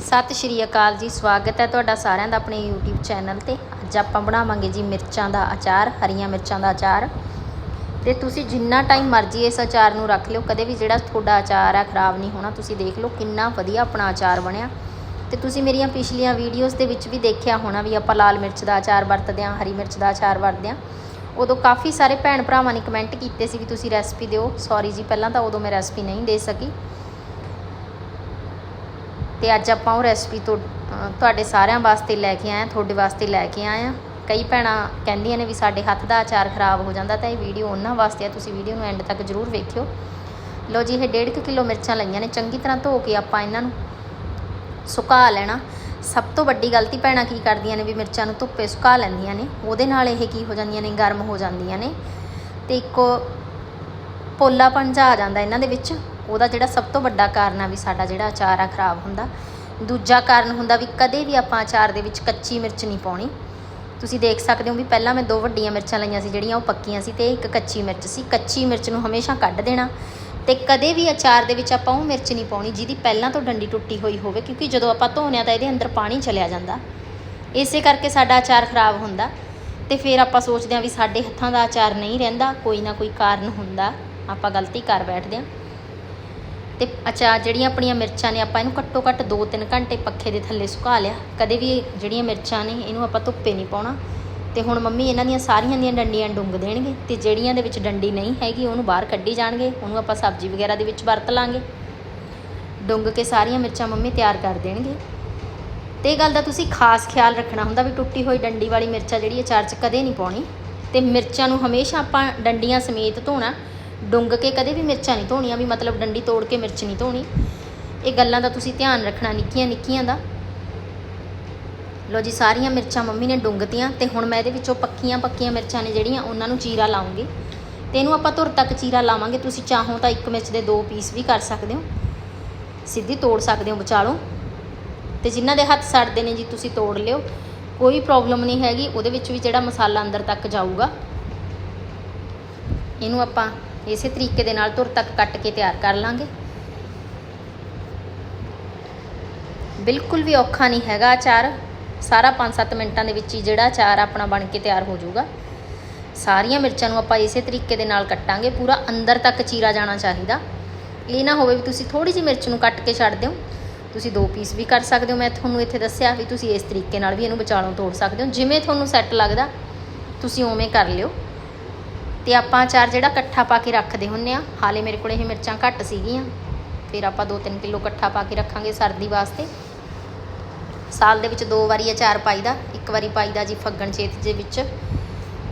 ਸਤਿ ਸ਼੍ਰੀ ਅਕਾਲ ਜੀ, ਸਵਾਗਤ ਹੈ ਤੁਹਾਡਾ ਸਾਰਿਆਂ ਦਾ ਆਪਣੇ YouTube ਚੈਨਲ ਤੇ। ਅੱਜ ਆਪਾਂ ਬਣਾਵਾਂਗੇ ਜੀ ਮਿਰਚਾਂ ਦਾ ਅਚਾਰ, ਹਰੀਆਂ ਮਿਰਚਾਂ ਦਾ ਅਚਾਰ। ਤੇ ਤੁਸੀਂ ਜਿੰਨਾ ਟਾਈਮ ਮਰਜ਼ੀ ਇਸ ਅਚਾਰ ਨੂੰ ਰੱਖ ਲਿਓ, ਕਦੇ ਵੀ ਜਿਹੜਾ ਤੁਹਾਡਾ ਅਚਾਰ ਆ ਖਰਾਬ ਨਹੀਂ ਹੋਣਾ, ਤੁਸੀਂ ਦੇਖ ਲਓ ਕਿੰਨਾ ਵਧੀਆ ਆਪਣਾ ਅਚਾਰ ਬਣਿਆ। ਤੇ ਤੁਸੀਂ ਮੇਰੀਆਂ ਪਿਛਲੀਆਂ ਵੀਡੀਓਜ਼ ਦੇ ਵਿੱਚ ਵੀ ਦੇਖਿਆ ਹੋਣਾ ਵੀ ਆਪਾਂ ਲਾਲ ਮਿਰਚ ਦਾ ਅਚਾਰ ਵਰਤਦੇ ਹਾਂ, ਹਰੀ ਮਿਰਚ ਦਾ ਅਚਾਰ ਵਰਤਦੇ ਹਾਂ। ਉਦੋਂ ਕਾਫੀ ਸਾਰੇ ਭੈਣ ਭਰਾਵਾਂ ਨੇ ਕਮੈਂਟ ਕੀਤੇ ਸੀ ਵੀ ਤੁਸੀਂ ਰੈਸਪੀ ਦਿਓ। ਸੌਰੀ ਜੀ, ਪਹਿਲਾਂ ਤਾਂ ਉਦੋਂ ਮੈਂ ਰੈਸਪੀ ਨਹੀਂ ਦੇ ਸਕੀ। ਤੇ ਅੱਜ ਆਪਾਂ ਉਹ ਰੈਸਪੀ ਤੋਂ ਤੁਹਾਡੇ ਸਾਰਿਆਂ ਵਾਸਤੇ ਲੈ ਕੇ ਆਏ ਹਾਂ ਤੁਹਾਡੇ ਵਾਸਤੇ ਲੈ ਕੇ ਆਏ ਹਾਂ ਕਈ ਭੈਣਾਂ ਕਹਿੰਦੀਆਂ ਨੇ ਵੀ ਸਾਡੇ ਹੱਥ ਦਾ ਅਚਾਰ ਖਰਾਬ ਹੋ ਜਾਂਦਾ ਤਾਂ ਇਹ ਵੀਡੀਓ ਉਹਨਾਂ ਵਾਸਤੇ ਆ, ਤੁਸੀਂ ਵੀਡੀਓ ਨੂੰ ਐਂਡ ਤੱਕ ਜ਼ਰੂਰ ਵੇਖਿਓ। ਲੋ ਜੀ, ਇਹ 1.5 ਕਿਲੋ ਮਿਰਚਾਂ ਲਈਆਂ ਨੇ, ਚੰਗੀ ਤਰ੍ਹਾਂ ਧੋ ਕੇ ਆਪਾਂ ਇਹਨਾਂ ਨੂੰ ਸੁਕਾ ਲੈਣਾ। ਸਭ ਤੋਂ ਵੱਡੀ ਗਲਤੀ ਭੈਣਾਂ ਕੀ ਕਰਦੀਆਂ ਨੇ ਵੀ ਮਿਰਚਾਂ ਨੂੰ ਧੁੱਪੇ ਸੁਕਾ ਲੈਂਦੀਆਂ ਨੇ, ਉਹਦੇ ਨਾਲ ਇਹ ਕੀ ਹੋ ਜਾਂਦੀਆਂ ਨੇ, ਗਰਮ ਹੋ ਜਾਂਦੀਆਂ ਨੇ। ਤੇ ਇੱਕੋ ਪੋਲਾਪਣ ਜਿਹਾ ਆ ਜਾਂਦਾ ਇਹਨਾਂ ਦੇ ਵਿੱਚ। ਉਹਦਾ ਜਿਹੜਾ ਸਭ ਤੋਂ ਵੱਡਾ ਕਾਰਨ ਆ ਵੀ ਸਾਡਾ ਜਿਹੜਾ ਅਚਾਰ ਆ ਖਰਾਬ ਹੁੰਦਾ। ਦੂਜਾ ਕਾਰਨ ਹੁੰਦਾ ਵੀ ਕਦੇ ਵੀ ਆਪਾਂ ਅਚਾਰ ਦੇ ਵਿੱਚ ਕੱਚੀ ਮਿਰਚ ਨਹੀਂ ਪਾਉਣੀ। ਤੁਸੀਂ ਦੇਖ ਸਕਦੇ ਹੋ ਵੀ ਪਹਿਲਾਂ ਮੈਂ ਦੋ ਵੱਡੀਆਂ ਮਿਰਚਾਂ ਲਈਆਂ ਸੀ, ਜਿਹੜੀਆਂ ਉਹ ਪੱਕੀਆਂ ਸੀ ਤੇ ਇੱਕ ਕੱਚੀ ਮਿਰਚ ਸੀ। ਕੱਚੀ ਮਿਰਚ ਨੂੰ ਹਮੇਸ਼ਾ ਕੱਢ ਦੇਣਾ ਤੇ ਕਦੇ ਵੀ ਅਚਾਰ ਦੇ ਵਿੱਚ ਆਪਾਂ ਉਹ ਮਿਰਚ ਨਹੀਂ ਪਾਉਣੀ ਜਿਹਦੀ ਪਹਿਲਾਂ ਤੋਂ ਡੰਡੀ ਟੁੱਟੀ ਹੋਈ ਹੋਵੇ, ਕਿਉਂਕਿ ਜਦੋਂ ਆਪਾਂ ਧੋਨੇ ਆ ਤਾਂ ਇਹਦੇ ਅੰਦਰ ਪਾਣੀ ਚਲਿਆ ਜਾਂਦਾ। ਇਸੇ ਕਰਕੇ ਸਾਡਾ ਅਚਾਰ ਖਰਾਬ ਹੁੰਦਾ ਤੇ ਫਿਰ ਆਪਾਂ ਸੋਚਦੇ ਹਾਂ ਵੀ ਸਾਡੇ ਹੱਥਾਂ ਦਾ ਅਚਾਰ ਨਹੀਂ ਰਹਿੰਦਾ, ਕੋਈ ਨਾ ਕੋਈ ਕਾਰਨ ਹੁੰਦਾ। ਆਪਾਂ ਗਲਤੀ ਕਰ ਬੈਠਦੇ ਹਾਂ। ਤੇ ਅਚਾਰ ਜਿਹੜੀਆਂ ਆਪਣੀਆਂ ਮਿਰਚਾਂ ਨੇ ਆਪਾਂ ਇਹਨੂੰ ਘੱਟੋ ਘੱਟ 2-3 ਘੰਟੇ ਪੱਖੇ ਦੇ ਥੱਲੇ ਸੁਕਾ ਲਿਆ। ਕਦੇ ਵੀ ਜਿਹੜੀਆਂ ਮਿਰਚਾਂ ਨੇ ਇਹਨੂੰ ਆਪਾਂ ਧੁੱਪੇ ਨਹੀਂ ਪਾਉਣਾ। ਤੇ ਹੁਣ ਮੰਮੀ ਇਹਨਾਂ ਦੀਆਂ ਸਾਰੀਆਂ ਦੀਆਂ ਡੰਡੀਆਂ ਡੁੰਗ ਦੇਣਗੇ ਤੇ ਜਿਹੜੀਆਂ ਦੇ ਵਿੱਚ ਡੰਡੀ ਨਹੀਂ ਹੈਗੀ ਉਹਨੂੰ ਬਾਹਰ ਕੱਢੀ ਜਾਣਗੇ, ਉਹਨੂੰ ਆਪਾਂ ਸਬਜ਼ੀ ਵਗੈਰਾ ਦੇ ਵਿੱਚ ਵਰਤ ਲਾਂਗੇ। ਡੁੰਗ ਕੇ ਸਾਰੀਆਂ ਮਿਰਚਾਂ ਮੰਮੀ ਤਿਆਰ ਕਰ ਦੇਣਗੇ। ਤੇ ਇਹ ਗੱਲ ਦਾ ਤੁਸੀਂ ਖਾਸ ਖਿਆਲ ਰੱਖਣਾ ਹੁੰਦਾ ਵੀ ਟੁੱਟੀ ਹੋਈ ਡੰਡੀ ਵਾਲੀ ਮਿਰਚਾਂ ਜਿਹੜੀ ਅਚਾਰ 'ਚ ਕਦੇ ਨਹੀਂ ਪਾਉਣੀ। ਤੇ ਮਿਰਚਾਂ ਨੂੰ ਹਮੇਸ਼ਾ ਆਪਾਂ ਡੰਡੀਆਂ ਸਮੇਤ ਧੋਣਾ। ਡੁੰਗ ਕੇ ਕਦੇ ਵੀ ਮਿਰਚਾਂ ਨਹੀਂ ਧੋਣੀਆਂ, ਵੀ ਮਤਲਬ ਡੰਡੀ ਤੋੜ ਕੇ ਮਿਰਚ ਨਹੀਂ ਧੋਣੀ। ਇਹ ਗੱਲਾਂ ਦਾ ਤੁਸੀਂ ਧਿਆਨ ਰੱਖਣਾ, ਨਿੱਕੀਆਂ ਨਿੱਕੀਆਂ ਦਾ। ਲੋ ਜੀ, ਸਾਰੀਆਂ ਮਿਰਚਾਂ ਮੰਮੀ ਨੇ ਡੁੰਗਤੀਆਂ ਤੇ ਹੁਣ ਮੈਂ ਇਹਦੇ ਵਿੱਚੋਂ ਪੱਕੀਆਂ ਪੱਕੀਆਂ ਮਿਰਚਾਂ ਨੇ ਜਿਹੜੀਆਂ ਉਹਨਾਂ ਨੂੰ ਚੀਰਾ ਲਾਉਂਗੀ। ਤੇ ਇਹਨੂੰ ਆਪਾਂ ਧੁਰ ਤੱਕ ਚੀਰਾ ਲਾਵਾਂਗੇ। ਤੁਸੀਂ ਚਾਹੋ ਤਾਂ ਇੱਕ ਮਿਰਚ ਦੇ ਦੋ ਪੀਸ ਵੀ ਕਰ ਸਕਦੇ ਹੋ। ਸਿੱਧੀ ਤੋੜ ਸਕਦੇ ਹੋ ਵਿਚਾਲੋਂ। ਤੇ ਜਿਨ੍ਹਾਂ ਦੇ ਹੱਥ ਸੜਦੇ ਨੇ ਜੀ, ਤੁਸੀਂ ਤੋੜ ਲਿਓ। ਕੋਈ ਪ੍ਰੋਬਲਮ ਨਹੀਂ ਹੈਗੀ, ਉਹਦੇ ਵਿੱਚ ਵੀ ਜਿਹੜਾ ਮਸਾਲਾ ਅੰਦਰ ਤੱਕ ਜਾਊਗਾ। ਇਹਨੂੰ ਆਪਾਂ ਇਸੇ ਤਰੀਕੇ ਦੇ ਨਾਲ ਧੁਰ ਤੱਕ ਕੱਟ ਕੇ ਤਿਆਰ ਕਰ ਲਾਂਗੇ। ਬਿਲਕੁਲ ਵੀ ਔਖਾ ਨਹੀਂ ਹੈਗਾ ਅਚਾਰ ਸਾਰਾ 5-7 ਮਿੰਟਾਂ ਦੇ ਵਿੱਚ ਹੀ ਜਿਹੜਾ ਅਚਾਰ ਆਪਣਾ ਬਣ ਕੇ ਤਿਆਰ ਹੋ ਜਾਊਗਾ। ਸਾਰੀਆਂ ਮਿਰਚਾਂ ਨੂੰ ਆਪਾਂ ਇਸੇ ਤਰੀਕੇ ਦੇ ਨਾਲ ਕੱਟਾਂਗੇ। ਪੂਰਾ ਅੰਦਰ ਤੱਕ ਚੀਰਾ ਜਾਣਾ ਚਾਹੀਦਾ। ਇਹ ਨਾ ਹੋਵੇ ਵੀ ਤੁਸੀਂ ਥੋੜੀ ਜਿਹੀ ਮਿਰਚ ਨੂੰ ਕੱਟ ਕੇ ਛੱਡ ਦਿਓ। ਤੁਸੀਂ ਦੋ ਪੀਸ ਵੀ ਕਰ ਸਕਦੇ ਹੋ। ਮੈਂ ਤੁਹਾਨੂੰ ਇੱਥੇ ਦੱਸਿਆ ਵੀ ਤੁਸੀਂ ਇਸ ਤਰੀਕੇ ਨਾਲ ਵੀ ਇਹਨੂੰ ਵਿਚਾਲੋਂ ਤੋੜ ਸਕਦੇ ਹੋ। ਜਿਵੇਂ ਤੁਹਾਨੂੰ ਸੈੱਟ ਲੱਗਦਾ, ਤੁਸੀਂ ਉਵੇਂ ਕਰ ਲਿਓ। ਤੇ ਆਪਾਂ ਅਚਾਰ ਜਿਹੜਾ ਇਕੱਠਾ ਪਾ ਕੇ ਰੱਖਦੇ ਹੁੰਨੇ ਆ, ਹਾਲੇ ਮੇਰੇ ਕੋਲ ਇਹ ਮਿਰਚਾਂ ਘੱਟ ਸੀਗੀਆਂ, ਫਿਰ ਆਪਾਂ 2-3 ਕਿਲੋ ਇਕੱਠਾ ਪਾ ਕੇ ਰੱਖਾਂਗੇ ਸਰਦੀ ਵਾਸਤੇ। ਸਾਲ ਦੇ ਵਿੱਚ ਦੋ ਵਾਰੀ ਅਚਾਰ ਪਾਈਦਾ, ਇੱਕ ਵਾਰੀ ਪਾਈਦਾ ਜੀ ਫੱਗਣ ਚੇਤ ਦੇ ਵਿੱਚ।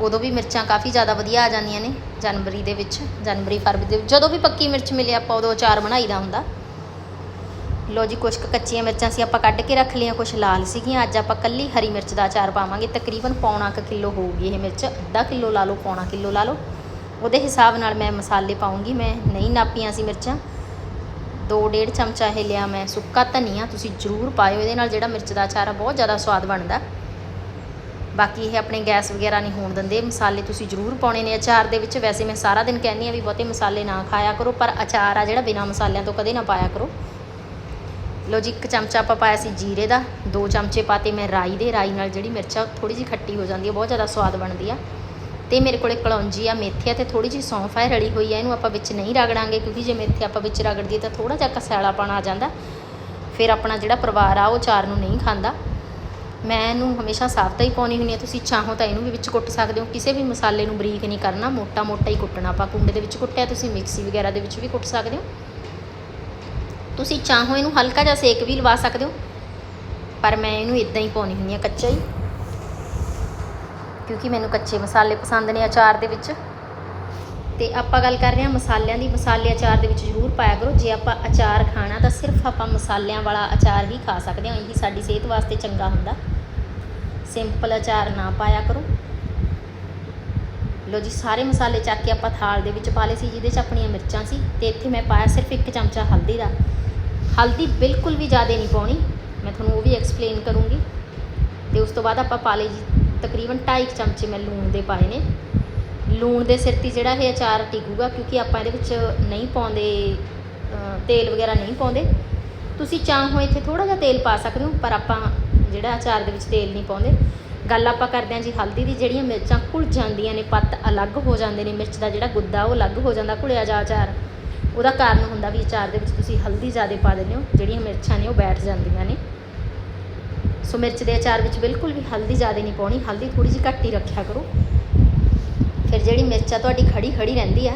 ਉਦੋਂ ਵੀ ਮਿਰਚਾਂ ਕਾਫੀ ਜ਼ਿਆਦਾ ਵਧੀਆ ਆ ਜਾਂਦੀਆਂ ਨੇ, ਜਨਵਰੀ ਦੇ ਵਿੱਚ, ਜਨਵਰੀ ਫਰਵਰੀ ਦੇ ਜਦੋਂ ਵੀ ਪੱਕੀ ਮਿਰਚ ਮਿਲੇ ਆਪਾਂ ਉਦੋਂ ਅਚਾਰ ਬਣਾਈਦਾ ਹੁੰਦਾ। ਲੋ ਜੀ ਕੁਝ ਕੁ ਕੱਚੀਆਂ ਮਿਰਚਾਂ ਸੀ, ਆਪਾਂ ਕੱਢ ਕੇ ਰੱਖ ਲਈਆਂ ਕੁਝ ਲਾਲ ਸੀਗੀਆਂ। ਅੱਜ ਆਪਾਂ ਕੱਲੀ ਹਰੀ ਮਿਰਚ ਦਾ ਅਚਾਰ ਪਾਵਾਂਗੇ। ਤਕਰੀਬਨ ਪੌਣਾ ਕੁ ਕਿਲੋ ਹੋਊਗੀ ਇਹ ਮਿਰਚ। ਅੱਧਾ ਕਿਲੋ ਲਾ ਲਓ, ਪੌਣਾ ਕਿਲੋ ਲਾ ਲਓ। ਉਹਦੇ ਹਿਸਾਬ ਨਾਲ ਮੈਂ ਮਸਾਲੇ ਪਾਉਂਗੀ। ਮੈਂ ਨਹੀਂ ਨਾਪੀਆਂ ਸੀ ਮਿਰਚਾਂ। ਦੋ ਡੇਢ ਚਮਚਾ ਇਹ ਲਿਆ ਮੈਂ ਸੁੱਕਾ ਧਨੀਆ। ਤੁਸੀਂ ਜ਼ਰੂਰ ਪਾਇਓ, ਇਹਦੇ ਨਾਲ ਜਿਹੜਾ ਮਿਰਚ ਦਾ ਅਚਾਰ ਆ, ਬਹੁਤ ਜ਼ਿਆਦਾ ਸਵਾਦ ਬਣਦਾ। ਬਾਕੀ ਇਹ ਆਪਣੇ ਗੈਸ ਵਗੈਰਾ ਨਹੀਂ ਹੋਣ ਦਿੰਦੇ। ਮਸਾਲੇ ਤੁਸੀਂ ਜ਼ਰੂਰ ਪਾਉਣੇ ਨੇ ਅਚਾਰ ਦੇ ਵਿੱਚ। ਵੈਸੇ ਮੈਂ ਸਾਰਾ ਦਿਨ ਕਹਿੰਦੀ ਆ ਵੀ ਬਹੁਤੇ ਮਸਾਲੇ ਨਾ ਖਾਇਆ ਕਰੋ, ਪਰ ਅਚਾਰ ਆ ਜਿਹੜਾ ਬਿਨਾਂ ਮਸਾਲਿਆਂ ਤੋਂ ਕਦੇ ਨਾ ਪਾਇਆ ਕਰੋ। ਲੋ ਜੀ, ਇੱਕ ਚਮਚਾ ਆਪਾਂ ਪਾਇਆ ਸੀ ਜੀਰੇ ਦਾ, ਦੋ ਚਮਚੇ ਪਾਤੇ ਮੈਂ ਰਾਈ ਦੇ, ਰਾਈ ਨਾਲ ਜਿਹੜੀ ਮਿਰਚਾ ਥੋੜੀ ਜਿਹੀ ਖੱਟੀ ਹੋ ਜਾਂਦੀ ਹੈ, ਬਹੁਤ ਜ਼ਿਆਦਾ ਸਵਾਦ ਬਣਦੀ ਆ। ਤੇ ਮੇਰੇ ਕੋਲੇ ਕਲੌਂਜੀ ਆ, ਮੇਥੀ ਆ ਤੇ ਥੋੜੀ ਜਿਹੀ ਸੌਂਫ ਹੈ ਰਲੀ ਹੋਈ ਆ, ਇਹਨੂੰ ਆਪਾਂ ਵਿੱਚ ਨਹੀਂ ਰਗੜਾਂਗੇ ਕਿਉਂਕਿ ਜੇ ਮੇਥੀ ਆਪਾਂ ਵਿੱਚ ਰਗੜ ਦਈਏ ਤਾਂ ਥੋੜਾ ਜਿਹਾ ਕਸੈਲਾਪਣ ਆ ਜਾਂਦਾ। ਫਿਰ ਆਪਣਾ ਜਿਹੜਾ ਪਰਿਵਾਰ ਆ, ਉਹ ਚਾਰ ਨੂੰ ਨਹੀਂ ਖਾਂਦਾ। ਮੈਂ ਇਹਨੂੰ ਹਮੇਸ਼ਾ ਸਾਫ਼ ਤਾਂ ਹੀ ਪਾਉਣੀ ਹੁੰਦੀ ਆ, ਤੁਸੀਂ ਚਾਹੋ ਤਾਂ ਇਹਨੂੰ ਵੀ ਵਿੱਚ ਕੁੱਟ ਸਕਦੇ ਹੋ, ਕਿਸੇ ਵੀ ਮਸਾਲੇ ਨੂੰ ਬਰੀਕ ਨਹੀਂ ਕਰਨਾ ਮੋਟਾ ਮੋਟਾ ਹੀ ਕੁੱਟਣਾ, ਆਪਾਂ ਕੁੰਡੇ ਦੇ ਵਿੱਚ ਕੁੱਟਿਆ, ਤੁਸੀਂ ਮਿਕਸੀ ਵਗੈਰਾ ਦੇ ਵਿੱਚ ਵੀ ਕੁੱਟ ਸਕਦੇ ਹੋ। ਤੁਸੀਂ ਚਾਹੋ ਇਹਨੂੰ ਹਲਕਾ ਜਿਹਾ ਸੇਕ ਵੀ ਲਵਾ ਸਕਦੇ ਹੋ? ਪਰ ਮੈਂ ਇਹਨੂੰ ਇਦਾਂ ਹੀ ਪਾਉਣੀ ਹੁੰਦੀ ਆ ਕੱਚਾ ਹੀ। ਕਿਉਂਕਿ ਮੈਨੂੰ ਕੱਚੇ ਮਸਾਲੇ ਪਸੰਦ ਨੇ ਅਚਾਰ ਦੇ ਵਿੱਚ। ਤੇ ਆਪਾਂ ਗੱਲ ਕਰ ਰਹੇ ਹਾਂ ਮਸਾਲਿਆਂ ਦੀ। ਮਸਾਲੇ ਅਚਾਰ ਦੇ ਵਿੱਚ ਜ਼ਰੂਰ ਪਾਇਆ ਕਰੋ। ਜੇ ਆਪਾਂ ਅਚਾਰ ਖਾਣਾ ਤਾਂ ਸਿਰਫ ਆਪਾਂ ਮਸਾਲਿਆਂ ਵਾਲਾ ਅਚਾਰ ਹੀ ਖਾ ਸਕਦੇ ਹਾਂ। ਇਹੀ ਸਾਡੀ ਸਿਹਤ ਵਾਸਤੇ ਚੰਗਾ ਹੁੰਦਾ। ਸਿੰਪਲ ਅਚਾਰ ਨਾ ਪਾਇਆ ਕਰੋ। ਲੋ ਜੀ, ਸਾਰੇ ਮਸਾਲੇ ਚੱਕ ਕੇ ਆਪਾਂ ਥਾਲ ਦੇ ਵਿੱਚ ਪਾ ਲਏ ਸੀ, ਜਿਹਦੇ 'ਚ ਆਪਣੀਆਂ ਮਿਰਚਾਂ ਸੀ। ਤੇ ਇੱਥੇ ਮੈਂ ਪਾਇਆ ਸਿਰਫ ਇੱਕ ਚਮਚਾ ਹਲਦੀ ਦਾ। ਹਲਦੀ ਬਿਲਕੁਲ ਵੀ ਜ਼ਿਆਦਾ ਨਹੀਂ ਪਾਉਣੀ। ਮੈਂ ਤੁਹਾਨੂੰ ਉਹ ਵੀ ਐਕਸਪਲੇਨ ਕਰੂੰਗੀ। ਤੇ ਉਸ ਤੋਂ ਬਾਅਦ ਆਪਾਂ ਪਾ ਲਈ ਜੀ ਤਕਰੀਬਨ 2.5 ਚਮਚੇ ਮੈਂ ਲੂਣ ਦੇ ਪਾਏ ਨੇ। ਲੂਣ ਦੇ ਸਿਰ ਤੇ ਜਿਹੜਾ ਇਹ ਅਚਾਰ ਟਿਕੂਗਾ, ਕਿਉਂਕਿ ਆਪਾਂ ਇਹਦੇ ਵਿੱਚ ਨਹੀਂ ਪਾਉਂਦੇ ਤੇਲ ਵਗੈਰਾ ਨਹੀਂ ਪਾਉਂਦੇ। ਤੁਸੀਂ ਚਾਹੋ ਇੱਥੇ ਥੋੜਾ ਜਿਹਾ ਤੇਲ ਪਾ ਸਕਦੇ ਹੋ, ਪਰ ਆਪਾਂ ਜਿਹੜਾ ਅਚਾਰ ਦੇ ਵਿੱਚ ਤੇਲ ਨਹੀਂ ਪਾਉਂਦੇ। ਗੱਲ ਆਪਾਂ ਕਰਦੇ ਹਾਂ ਜੀ ਹਲਦੀ ਦੀ, ਜਿਹੜੀਆਂ ਮਿਰਚਾਂ ਘੁਲ ਜਾਂਦੀਆਂ ਨੇ, ਪੱਤ ਅਲੱਗ ਹੋ ਜਾਂਦੇ ਨੇ, ਮਿਰਚ ਦਾ ਜਿਹੜਾ ਗੁੱਦਾ ਉਹ ਅਲੱਗ ਹੋ ਜਾਂਦਾ ਘੁਲਿਆ ਜਾ ਅਚਾਰ। ਉਹਦਾ ਕਾਰਨ ਹੁੰਦਾ ਵੀ ਅਚਾਰ ਦੇ ਵਿੱਚ ਤੁਸੀਂ ਹਲਦੀ ਜ਼ਿਆਦਾ ਪਾ ਦਿੰਦੇ ਹੋ, ਜਿਹੜੀਆਂ ਮਿਰਚਾਂ ਨੇ ਉਹ ਬੈਠ ਜਾਂਦੀਆਂ ਨੇ। ਸੋ ਮਿਰਚ ਦੇ ਅਚਾਰ ਵਿੱਚ ਬਿਲਕੁਲ ਵੀ ਹਲਦੀ ਜ਼ਿਆਦਾ ਨਹੀਂ ਪਾਉਣੀ, ਹਲਦੀ ਥੋੜੀ ਜਿਹੀ ਘੱਟ ਹੀ ਰੱਖਿਆ ਕਰੋ। ਫਿਰ ਜਿਹੜੀ ਮਿਰਚ ਆ ਤੁਹਾਡੀ ਖੜੀ ਖੜੀ ਰਹਿੰਦੀ ਆ।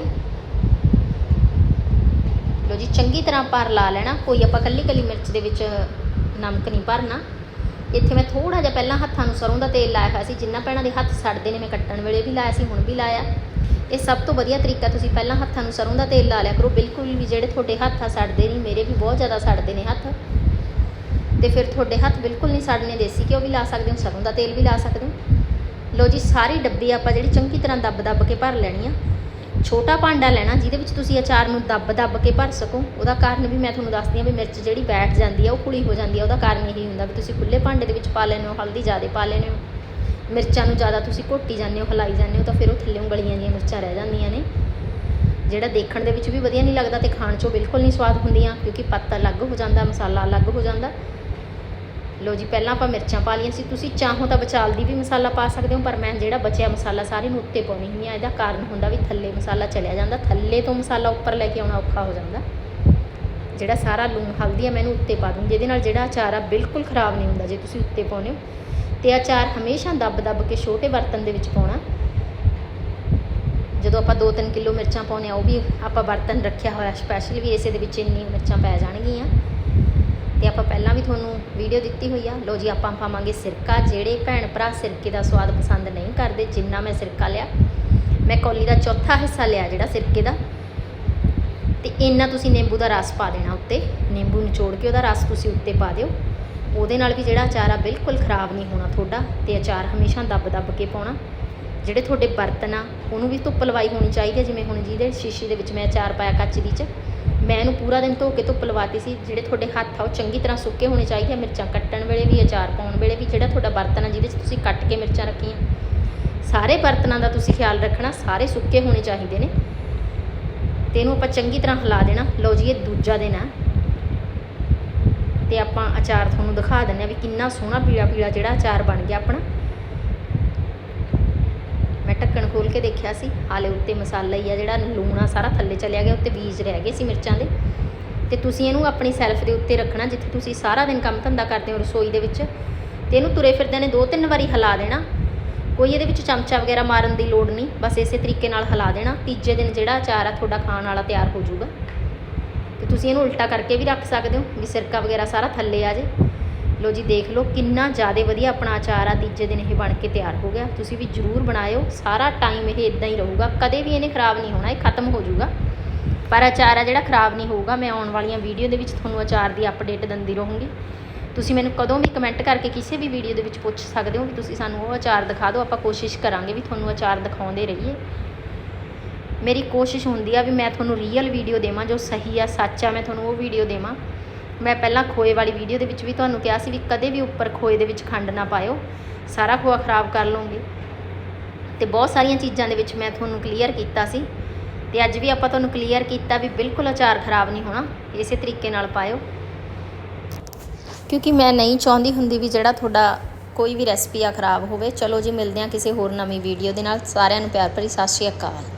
ਲੋ ਜੀ, ਚੰਗੀ ਤਰ੍ਹਾਂ ਭਰ ਲਾ ਲੈਣਾ, ਕੋਈ ਆਪਾਂ ਕੱਲੀ ਕੱਲੀ ਮਿਰਚ ਦੇ ਵਿੱਚ ਨਮਕ ਨਹੀਂ ਭਰਨਾ। ਇੱਥੇ ਮੈਂ ਥੋੜਾ ਜਿਹਾ ਪਹਿਲਾਂ ਹੱਥਾਂ ਨੂੰ ਸਰੋਂ ਦਾ ਤੇਲ ਲਾਇਆ ਹੋਇਆ ਸੀ, ਜਿੰਨਾ ਪੈਣਾ ਦੇ ਹੱਥ ਸੜਦੇ ਨੇ, ਮੈਂ ਕੱਟਣ ਵੇਲੇ ਵੀ ਲਾਇਆ ਸੀ, ਹੁਣ ਵੀ ਲਾਇਆ। ਇਹ ਸਭ ਤੋਂ ਵਧੀਆ ਤਰੀਕਾ ਤੁਸੀਂ ਪਹਿਲਾਂ ਹੱਥਾਂ ਨੂੰ ਸਰੋਂ ਦਾ ਤੇਲ ਲਾ ਲਿਆ ਕਰੋ। ਬਿਲਕੁਲ ਵੀ ਜਿਹੜੇ ਤੁਹਾਡੇ ਹੱਥ ਆ ਸੜਦੇ ਨਹੀਂ, ਮੇਰੇ ਵੀ ਬਹੁਤ ਜ਼ਿਆਦਾ ਸੜਦੇ ਨੇ ਹੱਥ। ਤੇ ਫਿਰ ਤੁਹਾਡੇ ਹੱਥ ਬਿਲਕੁਲ ਨਹੀਂ ਸੜਨੇ, ਦੇਸੀ ਘਿਓ ਵੀ ਲਾ ਸਕਦੇ ਹੋ, ਸਰੋਂ ਦਾ ਤੇਲ ਵੀ ਲਾ ਸਕਦੇ ਹੋ। ਲੋ ਜੀ, ਸਾਰੀ ਡੱਬੀ ਆਪਾਂ ਜਿਹੜੀ ਚੰਗੀ ਤਰ੍ਹਾਂ ਦੱਬ ਦੱਬ ਕੇ ਭਰ ਲੈਣੀ ਆ। ਛੋਟਾ ਭਾਂਡਾ ਲੈਣਾ, ਜਿਹਦੇ ਵਿੱਚ ਤੁਸੀਂ ਅਚਾਰ ਨੂੰ ਦੱਬ ਦੱਬ ਕੇ ਭਰ ਸਕੋ। ਉਹਦਾ ਕਾਰਨ ਵੀ ਮੈਂ ਤੁਹਾਨੂੰ ਦੱਸਦੀ ਹਾਂ ਵੀ ਮਿਰਚ ਜਿਹੜੀ ਬੈਠ ਜਾਂਦੀ ਆ, ਉਹ ਕੁੜੀ ਹੋ ਜਾਂਦੀ ਆ। ਉਹਦਾ ਕਾਰਨ ਇਹੀ ਹੁੰਦਾ ਵੀ ਤੁਸੀਂ ਖੁੱਲੇ ਭਾਂਡੇ ਦੇ ਵਿੱਚ ਪਾ ਲੈਣੇ ਹੋ, ਹਲਦੀ ਜ਼ਿਆਦਾ ਪਾ ਲੈਣੇ ਹੋ। ਮਿਰਚਾਂ ਨੂੰ ਜ਼ਿਆਦਾ ਤੁਸੀਂ ਘੋਟੀ ਜਾਂਦੇ ਹੋ, ਹਲਾਈ ਜਾਂਦੇ ਹੋ ਤਾਂ ਫਿਰ ਉਹ ਥੱਲੇੋਂ ਗਲੀਆਂ ਦੀਆਂ ਮਿਰਚਾਂ ਰਹਿ ਜਾਂਦੀਆਂ ਨੇ। ਜਿਹੜਾ ਦੇਖਣ ਦੇ ਵਿੱਚ ਵੀ ਵਧੀਆ ਨਹੀਂ ਲੱਗਦਾ ਤੇ ਖਾਣ 'ਚੋਂ ਬਿਲਕੁਲ ਨਹੀਂ ਸਵਾਦ ਹੁੰਦੀਆਂ, ਕਿਉਂਕਿ ਪੱਤ ਅਲੱਗ ਹੋ ਜਾਂਦਾ, ਮਸਾਲਾ ਅਲੱਗ ਹੋ ਜਾਂਦਾ। ਲੋ ਜੀ, ਪਹਿਲਾਂ ਆਪਾਂ ਮਿਰਚਾਂ ਪਾ ਲਈਆਂ ਸੀ। ਤੁਸੀਂ ਚਾਹੋ ਤਾਂ ਬਚਾਲ ਦੀ ਵੀ ਮਸਾਲਾ ਪਾ ਸਕਦੇ ਹੋ, ਪਰ ਮੈਂ ਜਿਹੜਾ ਬਚਿਆ ਮਸਾਲਾ ਸਾਰੇ ਨੂੰ ਉੱਤੇ ਪਾਉਣੀ ਹੁੰਦੀ ਆ। ਇਹਦਾ ਕਾਰਨ ਹੁੰਦਾ ਵੀ ਥੱਲੇ ਮਸਾਲਾ ਚਲਿਆ ਜਾਂਦਾ, ਥੱਲੇ ਤੋਂ ਮਸਾਲਾ ਉੱਪਰ ਲੈ ਕੇ ਆਉਣਾ ਔਖਾ ਹੋ ਜਾਂਦਾ। ਜਿਹੜਾ ਸਾਰਾ ਲੂਣ, ਹਲਦੀ ਆ ਮੈਨੂੰ ਉੱਤੇ ਪਾ ਦੂੰ ਜਿਹਦੇ ਨਾਲ ਜਿਹੜਾ ਅਚਾਰ ਆ, ਬਿਲਕੁਲ ਖਰਾਬ ਨਹੀਂ ਹੁੰਦਾ ਜੇ ਤੁਸੀਂ ਉੱਤੇ ਪਾਉਨੇ ਹੋ। ਤੇ ਅਚਾਰ ਹਮੇਸ਼ਾ ਦੱਬ ਦੱਬ ਕੇ ਛੋਟੇ ਬਰਤਨ ਦੇ ਵਿੱਚ ਪਾਉਣਾ। ਜਦੋਂ ਆਪਾਂ 2-3 ਕਿਲੋ ਮਿਰਚਾਂ ਪਾਉਨੇ ਆ ਉਹ ਵੀ ਆਪਾਂ ਬਰਤਨ ਰੱਖਿਆ ਹੋਇਆ ਸਪੈਸ਼ਲ ਵੀ ਇਸੇ ਦੇ ਵਿੱਚ ਇੰਨੀ ਮਿਰਚਾਂ ਪੈ ਜਾਣਗੀਆਂ। ਤੇ ਆਪਾਂ ਪਹਿਲਾਂ ਵੀ ਤੁਹਾਨੂੰ ਵੀਡੀਓ ਦਿੱਤੀ ਹੋਈ ਆ। ਲੋ ਜੀ, ਆਪਾਂ ਪਾਵਾਂਗੇ ਸਿਰਕਾ, ਜਿਹੜੇ ਭੈਣ ਭਰਾ ਸਿਰਕੇ ਦਾ ਸਵਾਦ ਪਸੰਦ ਨਹੀਂ ਕਰਦੇ, ਜਿੰਨਾ ਮੈਂ ਸਿਰਕਾ ਲਿਆ। ਮੈਂ ਕੌਲੀ ਦਾ ਚੌਥਾ ਹਿੱਸਾ ਲਿਆ, ਜਿਹੜਾ ਸਿਰਕੇ ਦਾ। ਤੇ ਇੰਨਾ ਤੁਸੀਂ ਨਿੰਬੂ ਦਾ ਰਸ ਪਾ ਦੇਣਾ ਉੱਤੇ। ਨਿੰਬੂ ਨਿਚੋੜ ਕੇ ਉਹਦਾ ਰਸ ਤੁਸੀਂ ਉੱਤੇ ਪਾ ਦਿਓ। ਉਹਦੇ ਨਾਲ ਵੀ ਜਿਹੜਾ ਅਚਾਰ ਆ ਬਿਲਕੁਲ ਖਰਾਬ ਨਹੀਂ ਹੋਣਾ ਤੁਹਾਡਾ ਤੇ ਅਚਾਰ ਹਮੇਸ਼ਾ ਦੱਬ ਦੱਬ ਕੇ ਪਾਉਣਾ। ਜਿਹੜੇ ਤੁਹਾਡੇ ਬਰਤਨ ਆ, ਉਹਨੂੰ ਵੀ ਧੁੱਪ ਲਵਾਈ ਹੋਣੀ ਚਾਹੀਦੀ ਹੈ। ਜਿਵੇਂ ਹੁਣ ਜਿਹਦੇ ਸ਼ੀਸ਼ੇ ਦੇ ਵਿੱਚ ਮੈਂ ਅਚਾਰ ਪਾਇਆ ਕੱਚ ਦੀ ਚ, ਮੈਂ ਇਹਨੂੰ ਪੂਰਾ ਦਿਨ ਧੋ ਕੇ ਧੁੱਪ ਲਵਾਤੀ ਸੀ। ਜਿਹੜੇ ਤੁਹਾਡੇ ਹੱਥ ਆ, ਉਹ ਚੰਗੀ ਤਰ੍ਹਾਂ ਸੁੱਕੇ ਹੋਣੇ ਚਾਹੀਦੇ ਆ। ਮਿਰਚਾਂ ਕੱਟਣ ਵੇਲੇ ਵੀ ਅਚਾਰ ਪਾਉਣ ਵੇਲੇ ਵੀ, ਜਿਹੜਾ ਤੁਹਾਡਾ ਬਰਤਨ ਆ, ਜਿਹਦੇ 'ਚ ਤੁਸੀਂ ਕੱਟ ਕੇ ਮਿਰਚਾਂ ਰੱਖੀਆਂ। ਸਾਰੇ ਬਰਤਨਾਂ ਦਾ ਤੁਸੀਂ ਖਿਆਲ ਰੱਖਣਾ, ਸਾਰੇ ਸੁੱਕੇ ਹੋਣੇ ਚਾਹੀਦੇ ਨੇ। ਤੇ ਇਹਨੂੰ ਆਪਾਂ ਚੰਗੀ ਤਰ੍ਹਾਂ ਹਿਲਾ ਦੇਣਾ। ਲਓ ਜੀ, ਇਹ ਦੂਜਾ ਦਿਨ ਆ। ਤੇ ਆਪਾਂ ਅਚਾਰ ਤੁਹਾਨੂੰ ਦਿਖਾ ਦਿੰਦੇ ਆ ਵੀ ਕਿੰਨਾ ਸੋਹਣਾ ਪੀਲਾ ਪੀਲਾ ਜਿਹੜਾ ਅਚਾਰ ਬਣ ਗਿਆ ਆਪਣਾ। ਮੈਂ ਢੱਕਣ ਖੋਲ ਕੇ ਦੇਖਿਆ ਸੀ ਹਾਲੇ ਉੱਤੇ ਮਸਾਲਾ ਹੀ ਆ ਜਿਹੜਾ, ਲੂਣਾ ਸਾਰਾ ਥੱਲੇ ਚਲਿਆ ਗਿਆ, ਉੱਤੇ ਬੀਜ ਰਹਿ ਗਏ ਸੀ ਮਿਰਚਾਂ ਦੇ। ਤੇ ਤੁਸੀਂ ਇਹਨੂੰ ਆਪਣੀ ਸੈਲਫ ਦੇ ਉੱਤੇ ਰੱਖਣਾ, ਜਿੱਥੇ ਤੁਸੀਂ ਸਾਰਾ ਦਿਨ ਕੰਮ ਧੰਦਾ ਕਰਦੇ ਹੋ ਰਸੋਈ ਦੇ ਵਿੱਚ। ਤੇ ਇਹਨੂੰ ਤੁਰੇ ਫਿਰਦੇ ਨੇ ਦੋ ਤਿੰਨ ਵਾਰੀ ਹਿਲਾ ਦੇਣਾ। ਕੋਈ ਇਹਦੇ ਵਿੱਚ ਚਮਚਾ ਵਗੈਰਾ ਮਾਰਨ ਦੀ ਲੋੜ ਨਹੀਂ, ਬਸ ਇਸੇ ਤਰੀਕੇ ਨਾਲ ਹਿਲਾ ਦੇਣਾ। ਤੀਜੇ ਦਿਨ ਜਿਹੜਾ ਅਚਾਰ ਆ, ਤੁਹਾਡਾ ਖਾਣ ਵਾਲਾ ਤਿਆਰ ਹੋ ਜਾਊਗਾ। ਤੇ ਤੁਸੀਂ ਇਹਨੂੰ ਉਲਟਾ ਕਰਕੇ ਵੀ ਰੱਖ ਸਕਦੇ ਹੋ, ਵੀ ਸਿਰਕਾ ਵਗੈਰਾ ਸਾਰਾ ਥੱਲੇ ਆ ਜੇ। ਲੋ ਜੀ, ਦੇਖ ਲਓ ਕਿੰਨਾ ਜ਼ਿਆਦਾ ਵਧੀਆ ਆਪਣਾ ਅਚਾਰ ਆ, ਤੀਜੇ ਦਿਨ ਇਹ ਬਣ ਕੇ ਤਿਆਰ ਹੋ ਗਿਆ। ਤੁਸੀਂ ਵੀ ਜਰੂਰ ਬਣਾਇਓ, ਸਾਰਾ ਟਾਈਮ ਇਹ ਇਦਾਂ ਹੀ ਰਹੂਗਾ। ਕਦੇ ਵੀ ਇਹਨੇ ਖਰਾਬ ਨਹੀਂ ਹੋਣਾ, ਇਹ ਖਤਮ ਹੋ ਜਾਊਗਾ। ਪਰ ਅਚਾਰ ਆ ਜਿਹੜਾ ਖਰਾਬ ਨਹੀਂ ਹੋਊਗਾ, ਮੈਂ ਆਉਣ ਵਾਲੀਆਂ ਵੀਡੀਓ ਦੇ ਵਿੱਚ ਤੁਹਾਨੂੰ ਅਚਾਰ ਦੀ ਅਪਡੇਟ ਦਿੰਦੀ ਰਹੂੰਗੀ। ਤੁਸੀਂ ਮੈਨੂੰ ਕਦੋਂ ਵੀ ਕਮੈਂਟ ਕਰਕੇ ਕਿਸੇ ਵੀ ਵੀਡੀਓ ਦੇ ਵਿੱਚ ਪੁੱਛ ਸਕਦੇ ਹੋ ਕਿ ਤੁਸੀਂ ਸਾਨੂੰ ਉਹ ਅਚਾਰ ਦਿਖਾ ਦਿਓ, ਆਪਾਂ ਕੋਸ਼ਿਸ਼ ਕਰਾਂਗੇ ਵੀ ਤੁਹਾਨੂੰ ਅਚਾਰ ਦਿਖਾਉਂਦੇ ਰਹੀਏ। ਮੇਰੀ ਕੋਸ਼ਿਸ਼ ਹੁੰਦੀ ਆ ਵੀ ਮੈਂ ਤੁਹਾਨੂੰ ਰੀਅਲ ਵੀਡੀਓ ਦੇਵਾਂ, ਜੋ ਸਹੀ ਆ, ਸੱਚ ਆ, ਮੈਂ ਤੁਹਾਨੂੰ ਉਹ ਵੀਡੀਓ ਦੇਵਾਂ। ਮੈਂ ਪਹਿਲਾਂ ਖੋਏ ਵਾਲੀ ਵੀਡੀਓ ਦੇ ਵਿੱਚ ਵੀ ਤੁਹਾਨੂੰ ਕਿਹਾ ਸੀ ਵੀ ਕਦੇ ਵੀ ਉੱਪਰ ਖੋਏ ਦੇ ਵਿੱਚ ਖੰਡ ਨਾ ਪਾਇਓ। ਸਾਰਾ ਖੋਆ ਖਰਾਬ ਕਰ ਲਓਗੇ। ਤੇ ਬਹੁਤ ਸਾਰੀਆਂ ਚੀਜ਼ਾਂ ਦੇ ਵਿੱਚ ਮੈਂ ਤੁਹਾਨੂੰ ਕਲੀਅਰ ਕੀਤਾ ਸੀ। ਤੇ ਅੱਜ ਵੀ ਆਪਾਂ ਤੁਹਾਨੂੰ ਕਲੀਅਰ ਕੀਤਾ ਵੀ ਬਿਲਕੁਲ ਅਚਾਰ ਖਰਾਬ ਨਹੀਂ ਹੋਣਾ। ਇਸੇ ਤਰੀਕੇ ਨਾਲ ਪਾਇਓ। ਕਿਉਂਕਿ ਮੈਂ ਨਹੀਂ ਚਾਹੁੰਦੀ ਹੁੰਦੀ ਵੀ ਜਿਹੜਾ ਤੁਹਾਡਾ ਕੋਈ ਵੀ ਰੈਸਪੀ ਆ ਖਰਾਬ ਹੋਵੇ। ਚਲੋ ਜੀ, ਮਿਲਦੇ ਹਾਂ ਕਿਸੇ ਹੋਰ ਨਵੀਂ ਵੀਡੀਓ ਦੇ ਨਾਲ। ਸਾਰਿਆਂ ਨੂੰ ਪਿਆਰ ਭਰੀ ਸਤਿ ਸ਼੍ਰੀ ਅਕਾਲ।